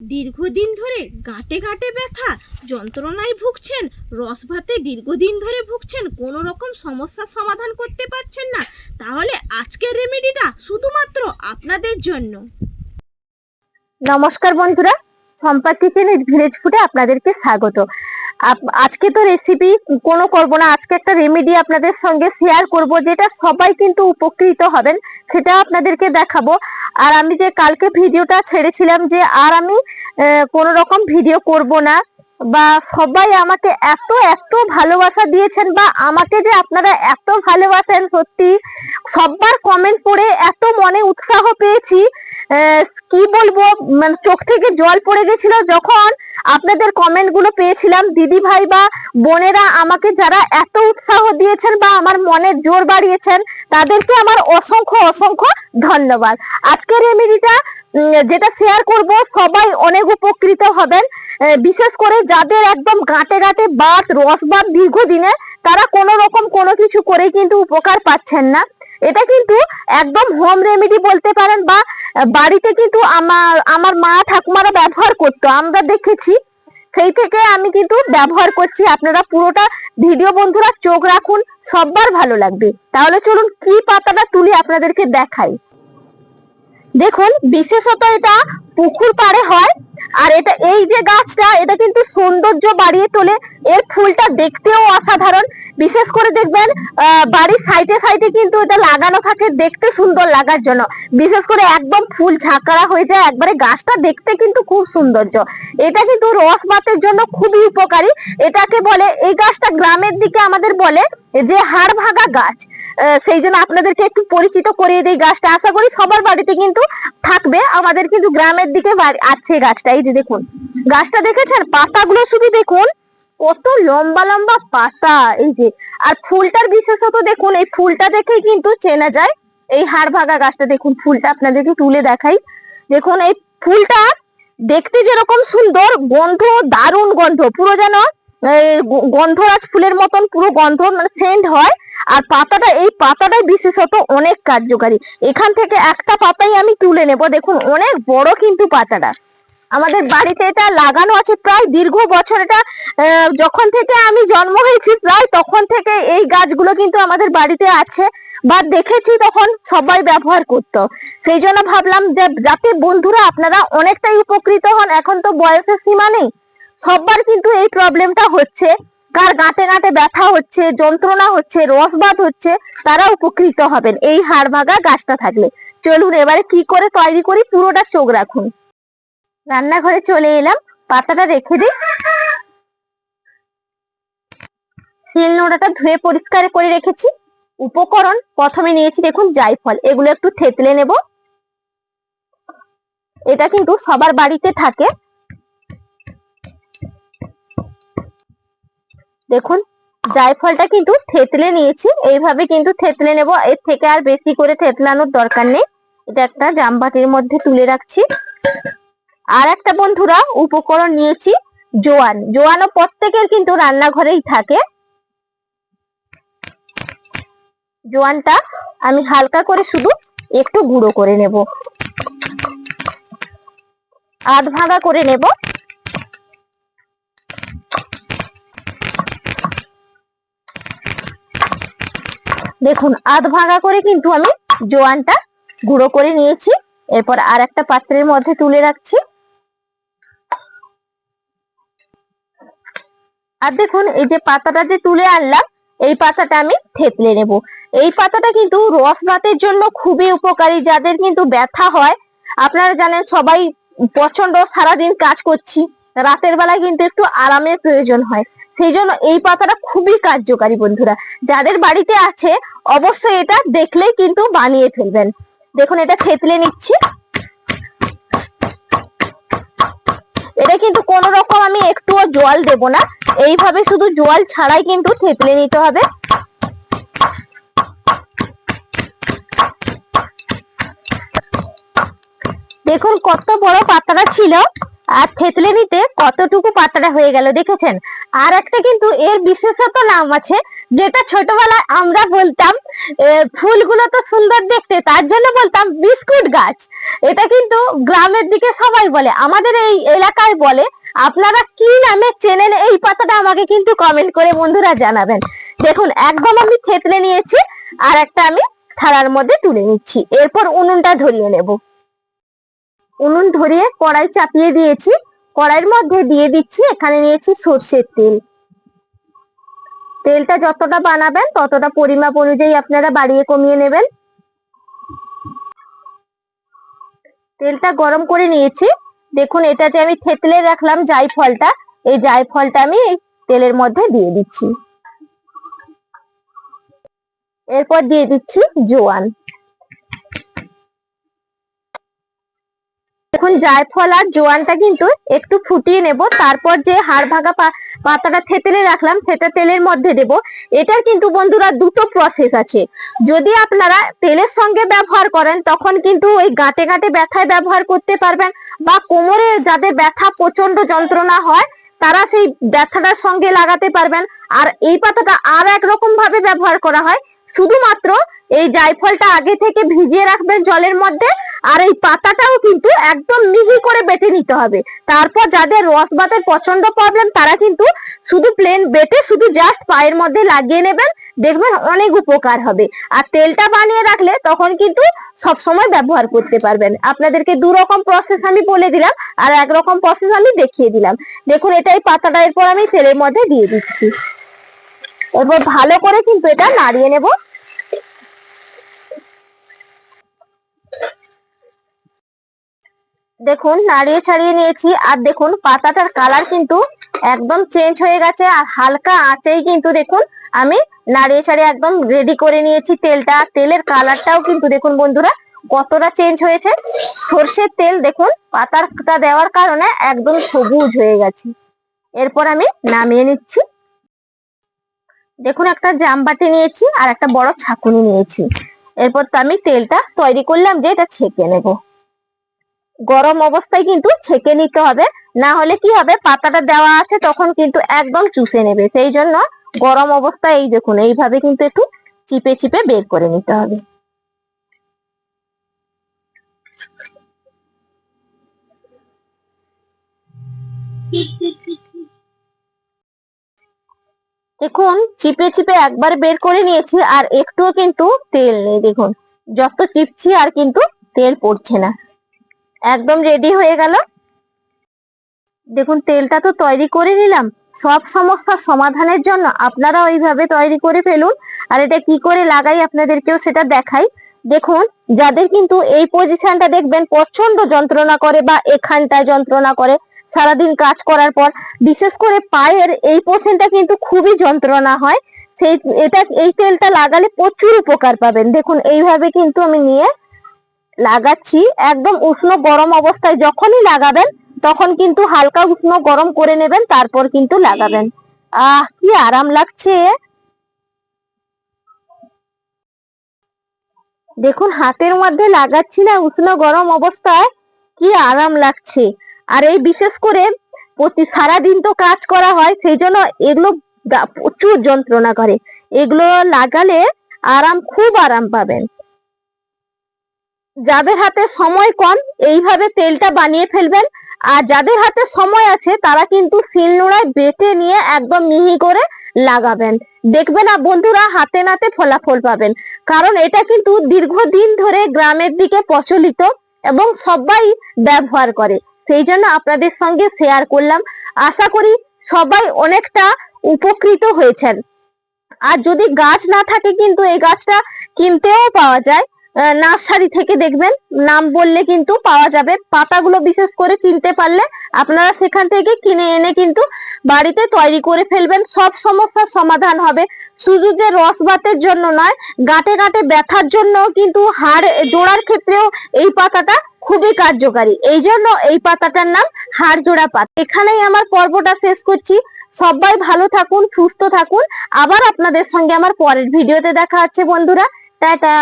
দীর্ঘদিন ধরে গাঁটে গাঁটে ব্যথা, যন্ত্রণায় ভুগছেন, রস ভাতে দীর্ঘদিন ধরে ভুগছেন কোনো রকম সমস্যার সমাধান করতে পারছেন না। তাহলে আজকের রেমেডিটা শুধুমাত্র আপনাদের জন্য। নমস্কার বন্ধুরা সম্পা কিচেনের ভিলেজ ফুডে আপনাদেরকে স্বাগত। আজকে তো রেসিপি কোনো করব না, আজকে একটা রেমেডি আপনাদের সঙ্গে শেয়ার করব, যেটা সবাই কিন্তু উপকৃত হবেন সেটা আপনাদেরকে দেখাবো। আর আমি যে কালকে ভিডিওটা ছেড়েছিলাম যে আর আমি কোনো রকম ভিডিও করব না বা সবাই আমাকে এত এত ভালোবাসা দিয়েছেন বা আমাকে যে আপনারা এত ভালোবাসেন সত্যি সবার কমেন্ট পড়ে এত মনে উৎসাহ পেয়েছি। কি বলব মানে চোখ থেকে জল পড়ে গেছিল যখন আপনাদের কমেন্টগুলো পেয়েছিলাম। দিদি ভাই বা বোনেরা আমাকে যারা এত উৎসাহ দিয়েছেন বা আমার মনের জোর বাড়িয়েছেন, তাদেরকে আমার অসংখ্য অসংখ্য ধন্যবাদ। আজকের রেমেডিটা যেটা শেয়ার করব, সবাই অনেক উপকৃত হবেন। বিশেষ করে যাদের একদম গাঁটে গাঁটে বাত, রস বাত দীর্ঘদিনে, তারা কোনো রকম কোনো কিছু করে কিন্তু উপকার পাচ্ছেন না। এটা কিন্তু একদম হোম রেমেডি বলতে পারেন বা বাড়িতে কিন্তু আমার আমার মা ঠাকুমারা ব্যবহার করতো, আমরা দেখেছি। সেই থেকে আমি কিন্তু ব্যবহার করছি। আপনারা পুরোটা ভিডিও বন্ধুরা চোখ রাখুন সবার ভালো লাগবে। তাহলে চলুন কি পাতাটা তুলি আপনাদেরকে দেখাই। দেখুন, বিশেষত এটা পুকুর পাড়ে হয়, আর এটা, এই যে গাছটা, এটা কিন্তু সৌন্দর্য বাড়িয়ে তোলে। এর ফুলটা দেখতেও অসাধারণ। বিশেষ করে দেখবেন বাড়ির সাইডে সাইডে কিন্তু এটা লাগানো থাকে দেখতে সুন্দর লাগার জন্য। বিশেষ করে একদম ফুল ঝাঁকড়া হয়ে যায়, একবারে গাছটা দেখতে কিন্তু খুব সৌন্দর্য। এটা কিন্তু রস বাতের জন্য খুবই উপকারী। এটাকে বলে, এই গাছটা গ্রামের দিকে আমাদের বলে যে হাড় ভাঙা গাছ। সেই জন্য আপনাদেরকে একটু পরিচিত করিয়ে দিই গাছটা। আশা করি সবার বাড়িতে কিন্তু থাকবে। আমাদের কিন্তু গ্রামের দিকে আছে গাছটা। এই যে দেখুন, গাছটা দেখেছেন? পাতাগুলো শুধু দেখুন, কত লম্বা লম্বা পাতা। এই যে, আর ফুলটার বিশেষত দেখুন, এই ফুলটা দেখেই কিন্তু চেনা যায়। এই হাড় ভাঙা গাছটা দেখুন, ফুলটা আপনাদেরকে তুলে দেখাই। দেখুন, এই ফুলটা দেখতে যেরকম সুন্দর, গন্ধ, দারুণ গন্ধ। পুরো যেন গন্ধরাজ ফুলের মতন পুরো গন্ধ মানে সেন্ট হয়। আর পাতাটা, এই পাতাটাই বিশেষত অনেক কার্যকারী। এখান থেকে একটা পাতাই আমি তুলে নেব। দেখুন, অনেক বড় কিন্তু পাতাটা। আমাদের বাড়িতে এটা লাগানো আছে প্রায় দীর্ঘ বছর। এটা যখন থেকে আমি জন্ম হয়েছি প্রায় তখন থেকে এই গাছগুলো কিন্তু আমাদের বাড়িতে আছে। বা দেখেছি তখন সবাই ব্যবহার করত। সেই জন্য ভাবলাম যে যাতে বন্ধুরা আপনারা অনেকটাই উপকৃত হন। এখন তো বয়সের সীমা নেই। সবার কিন্তু এই প্রবলেমটা হচ্ছে। কার গাঁটে গাঁটে ব্যথা হচ্ছে, যন্ত্রণা হচ্ছে, রসবাদ হচ্ছে তারা উপকৃত হবেন। এই হাড় ভাঙা গাছটা থাকলে। চলুন এবারে কি করে তৈরি করি পুরোটা চোখ রাখুন। রান্নাঘরে চলে এলাম। পাতাটা রেখে দিই। শিল নোড়াটা ধুয়ে পরিষ্কার করে রেখেছি। উপকরণ প্রথমে নিয়েছি দেখুন জায়ফল। এগুলো একটু থেতলে নেব। এটা কিন্তু সবার বাড়িতে থাকে। দেখুন, জায়ফলটা কিন্তু থেতলে নিয়েছি। এইভাবে কিন্তু থেতলে নেব। এর থেকে আর বেশি করে থেতলানোর দরকার নেই। এটা একটা জামবাটির মধ্যে তুলে রাখছি। আর একটা বন্ধুরা, উপকরণ নিয়েছি, জোয়ান। জোয়ানও প্রত্যেকের কিন্তু রান্নাঘরেই থাকে। জোয়ানটা আমি হালকা করে শুধু একটু গুঁড়ো করে নেব। আধ ভাঙা করে নেব। দেখুন, আধ ভাঙা করে কিন্তু আমি জোয়ানটা গুঁড়ো করে নিয়েছি। এরপর আর একটা পাত্রের মধ্যে তুলে রাখছি। আর দেখুন, এই যে পাতাটা যে তুলে আনলাম, এই পাতাটা আমি থেতলে নেব। এই পাতাটা কিন্তু রস ভাতের জন্য খুবই উপকারী, যাদের কিন্তু ব্যথা হয়। আপনারা জানেন, সবাই প্রচণ্ড সারাদিন কাজ করছি। রাতের বেলায় কিন্তু একটু আরামের প্রয়োজন হয়। সেই জন্য এই পাতাটা খুবই কার্যকারী, বন্ধুরা। যাদের বাড়িতে আছে, অবশ্যই এটা দেখলেই কিন্তু বানিয়ে ফেলবেন। দেখুন, এটা থেতলে নিচ্ছি। এটা কিন্তু কোন রকম আমি একটুও জল দেব না। এইভাবে শুধু জল ছাড়াই কিন্তু থেতলে নিতে হবে। দেখুন, কত বড় পাতাটা ছিল। আর থেতলে নিতে কতটুকু পাতাটা হয়ে গেল দেখেছেন? আর একটা কিন্তু এর বিশেষত নাম আছে, যেটা ছোটবেলায় আমরা বলতাম ফুলগুলো তো সুন্দর দেখতে, তার জন্য বলতাম বিস্কুট গাছ। এটা কিন্তু গ্রামের দিকে সবাই বলে, আমাদের এই এলাকায় বলে। আপনারা কি নামে চেনেন এই পাতাটা আমাকে কিন্তু কমেন্ট করে বন্ধুরা জানাবেন। দেখুন, একদম আমি থেতলে নিয়েছি, আর একটা আমি থালার মধ্যে তুলে নিচ্ছি। এরপর উনুনটা ধরিয়ে নেব। উনুন ধরিয়ে কড়াই চাপিয়ে দিয়েছি। কড়াইয়ের মধ্যে দিয়ে দিচ্ছি, এখানে নিয়েছি সর্ষের তেল। তেলটা যতটা বানাবেন, ততটা পরিমাপ অনুযায়ী আপনারা বাড়িয়ে কমিয়ে নেবেন। তেলটা গরম করে নিয়েছি। দেখুন, এটা যে আমি থেতলে রাখলাম জায়ফলটা, এই জায়ফলটা আমি এই তেলের মধ্যে দিয়ে দিচ্ছি। এরপর দিয়ে দিচ্ছি জোয়ান। এখন জায়ফল আর জোয়ানটা কিন্তু একটু ফুটিয়ে নেব। তারপর যে হাড় পা- পাতাটা থেতেলে রাখলাম সেটা তেলের মধ্যে দেব। এটার কিন্তু বন্ধুরা দুটো প্রসেস আছে। যদি আপনারা তেলের সঙ্গে ব্যবহার করেন, তখন কিন্তু ওই গাঁটে গাঁটে ব্যথায় ব্যবহার করতে পারবেন বা কোমরে যাদের ব্যথা প্রচণ্ড যন্ত্রণা হয়, তারা সেই ব্যথাটার সঙ্গে লাগাতে পারবেন। আর এই পাতাটা আর এক রকম ভাবে ব্যবহার করা হয়। শুধুমাত্র এই জায়ফলটা আগে থেকে ভিজিয়ে রাখবেন জলের মধ্যে আর এই পাতাটাও কিন্তু একদম মিহি করে বেটে নিতে হবে। তারপর যাদের রস বাতের পছন্দ প্রবলেম তারা কিন্তু শুধু প্লেন বেটে শুধু জাস্ট পায়ের মধ্যে লাগিয়ে নেবেন। দেখবেন অনেক উপকার হবে। আর তেলটা বানিয়ে রাখলে তখন কিন্তু সব সময় ব্যবহার করতে পারবেন। আপনাদেরকে দু রকম প্রসেস আমি বলে দিলাম আর এক রকম প্রসেস আমি দেখিয়ে দিলাম। দেখুন এটাই পাতাটা এরপর আমি তেলের মধ্যে দিয়ে দিচ্ছি। এরপর ভালো করে কিন্তু এটা নাড়িয়ে নেব। দেখুন, নাড়িয়ে ছাড়িয়ে নিয়েছি। আর দেখুন, পাতাটার কালার কিন্তু একদম চেঞ্জ হয়ে গেছে আর হালকা আঁচেই কিন্তু দেখুন, আমি নাড়িয়ে ছাড়িয়ে একদম রেডি করে নিয়েছি তেলটা। তেলের কালারটাও কিন্তু দেখুন বন্ধুরা, কতটা চেঞ্জ হয়েছে। সর্ষের তেল দেখুন, পাতাটা দেওয়ার কারণে একদম সবুজ হয়ে গেছে। এরপর আমি নামিয়ে নিচ্ছি। দেখুন, একটা জামবাটি নিয়েছি আর একটা বড় ছাকুনি নিয়েছি। এরপর তো আমি তেলটা তৈরি করলাম যে এটা ছেঁকে নেব। গরম অবস্থায় কিন্তু ছেঁকে নিতে হবে। না হলে কি হবে? পাতাটা দেওয়া আছে, তখন কিন্তু একদম চুষে নেবে। সেই জন্য গরম অবস্থায় এই দেখুন, এইভাবে কিন্তু একটু চিপে চিপে বের করে নিতে হবে। দেখুন, চিপে চিপে একবার বের করে নিয়েছি, আর একটুও কিন্তু তেল নেই। দেখুন, যত চিপছি আর কিন্তু তেল পড়ছে না। একদম রেডি হয়ে গেল। দেখুন, তেলটা তো তৈরি করে নিলাম। সব সমস্যার সমাধানের জন্য আপনারা ওইভাবে তৈরি করে ফেলুন। আর এটা কি করে লাগাই আপনাদেরকেও সেটা দেখাই। দেখুন, যাদের কিন্তু এই পজিশনটা দেখবেন প্রচণ্ড যন্ত্রণা করে বা এখানটায় যন্ত্রণা করে, সারাদিন কাজ করার পর, বিশেষ করে পায়ের এই পোর্শনটা কিন্তু খুবই যন্ত্রণা হয়। সেই, এটা, এই তেলটা লাগালে প্রচুর উপকার পাবেন। দেখুন, এইভাবে কিন্তু আমি নিয়ে লাগাচ্ছি, একদম উষ্ণ গরম অবস্থায় যখনই লাগাবেন, তখন কিন্তু হালকা উষ্ণ গরম করে নেবেন, তারপর কিন্তু লাগাবেন। আহ, কি আরাম লাগছে। দেখুন, হাতের মধ্যে লাগাচ্ছি না, উষ্ণ গরম অবস্থায়, কি আরাম লাগছে। আর এই বিশেষ করে প্রতি সারাদিন তো কাজ করা হয়, সেই জন্য এগুলো প্রচুর যন্ত্রণা করে। এগুলো লাগালে আরাম, খুব আরাম পাবেন। যাদের হাতে সময় কম, এইভাবে তেলটা বানিয়ে ফেলবেন। আর যাদের হাতে সময় আছে, তারা কিন্তু শিলনোড়ায় বেটে নিয়ে একদম মিহি করে লাগাবেন। দেখবেন না বন্ধুরা, হাতে নাতে ফলাফল পাবেন। কারণ এটা কিন্তু দীর্ঘদিন ধরে গ্রামের দিকে প্রচলিত এবং সবাই ব্যবহার করে। সেই জন্য আপনাদের সঙ্গে শেয়ার করলাম। আশা করি সবাই অনেকটা উপকৃত হয়েছেন। আর যদি গাছ না থাকে কিন্তু এই গাছটা কিনতেও পাওয়া যায় নার্সারি থেকে দেখবেন। নাম বললে কিন্তু পাওয়া যাবে। পাতাগুলো বিশেষ করে চিনতে পারলে আপনারা সেখান থেকে কিনে এনে কিন্তু বাড়িতে তৈরি করে ফেলবেন। সব সমস্যার সমাধান হবে। শুধু যে রস বাতের জন্য নয় গাঁটে গাঁটে ব্যথার জন্য কিন্তু হাড় জোড়ার ক্ষেত্রেও এই পাতাটা খুবই কার্যকারী। এই জন্য এই পাতাটার নাম হাড় জোড়া পাতা। এখানেই আমার পর্বটা শেষ করছি। সবাই ভালো থাকুন, সুস্থ থাকুন। আবার আপনাদের সঙ্গে আমার পরের ভিডিওতে দেখা হচ্ছে বন্ধুরা। টাটা!